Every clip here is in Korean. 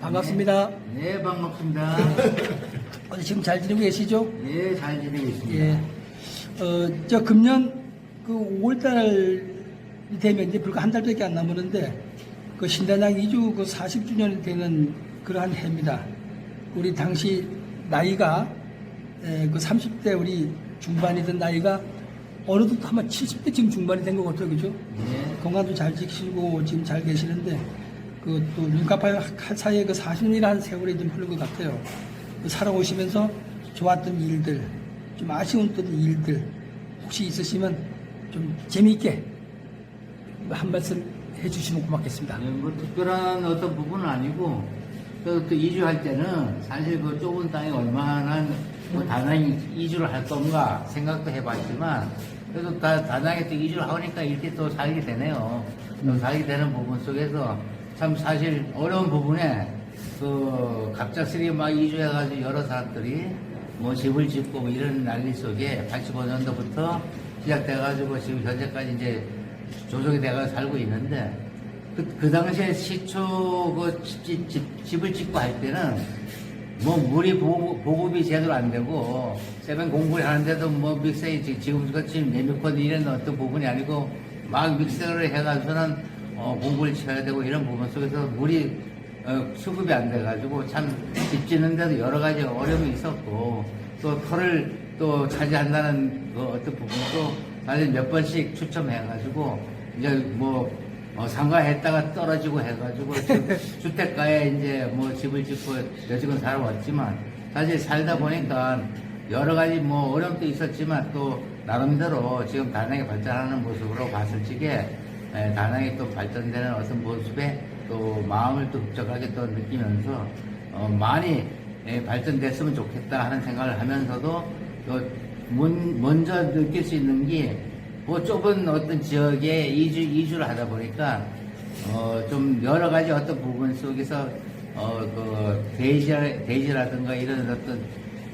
반갑습니다. 네, 반갑습니다. 오늘 지금 잘 지내고 계시죠? 네, 잘 지내고 있습니다. 예. 어, 저 금년 그 5월달 되면 이제 불과 한 달밖에 안 남았는데 그 신단양 이주 그 40주년이 되는 그러한 해입니다. 우리 당시 나이가 에, 그 30대 우리 중반이던 나이가 어느덧 아마 70대 지금 중반이 된 것 같아요, 그죠? 네. 건강도 잘 지키시고 지금 잘 계시는데 그또 눈가파의 사이에 그 40년이라는 세월이 좀 흐른 것 같아요. 그 살아오시면서 좋았던 일들, 좀 아쉬웠던 일들 혹시 있으시면 좀 재미있게 한 말씀 해주시면 고맙겠습니다. 네, 뭐 특별한 어떤 부분은 아니고 또, 또 이주할 때는 사실 그 좁은 땅에 얼마나 뭐 다낭이 이주를 할 건가 생각도 해봤지만 그래도 다, 다낭에 또 이주를 하니까 이렇게 또 살게 되네요. 또 살게 되는 부분 속에서 참 사실 어려운 부분에 그 갑작스레 막 이주해가지고 여러 사람들이 뭐 집을 짓고 뭐 이런 난리 속에 85년도부터 시작돼가지고 지금 현재까지 이제 조정이 돼가 살고 있는데 그, 그 당시에 시초 그 집, 집, 집을 짓고 할 때는 뭐 물이 보급, 보급 이 제대로 안 되고 세면 공부를 하는데도 뭐 믹서기 지- 지금 같이 레미콘 이런 어떤 부분이 아니고 막 믹서를 해가지고는 어, 공부를 쳐야 되고 이런 부분 속에서 물이 어, 수급이 안 돼가지고 참 집 짓는데도 여러 가지 어려움이 있었고 또 터를 또 차지한다는 그 어떤 부분도 사실 몇 번씩 추첨해가지고 이제 뭐 어, 상가했다가 떨어지고 해가지고 주택가에 이제 뭐 집을 짓고 여직은 살아왔지만 사실 살다 보니까 여러 가지 뭐 어려움도 있었지만 또 나름대로 지금 다낭이 발전하는 모습으로 봤을 적에 에, 다낭이 또 발전되는 어떤 모습에 또 마음을 또 흡족하게 또 느끼면서 어, 많이 에, 발전됐으면 좋겠다 하는 생각을 하면서도 또 먼, 먼저 느낄 수 있는 게 뭐 좁은 어떤 지역에 이주, 이주를 하다 보니까 어, 좀 여러 가지 어떤 부분 속에서 어, 그 대지, 대지라든가 이런 어떤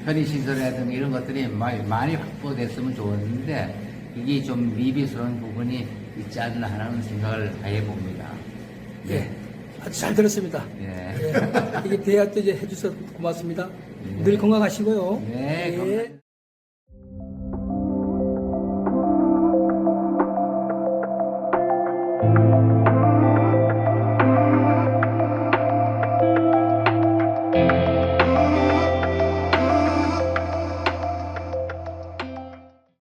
편의시설이라든가 이런 것들이 많이, 많이 확보됐으면 좋았는데 이게 좀 미비스러운 부분이 있지 않나 하는 생각을 해봅니다. 예. 아주 잘 들었습니다. 예. 예. 이게 때 이제 해주셔서 고맙습니다. 예. 늘 건강하시고요. 네, 예. 감사합니다. Thank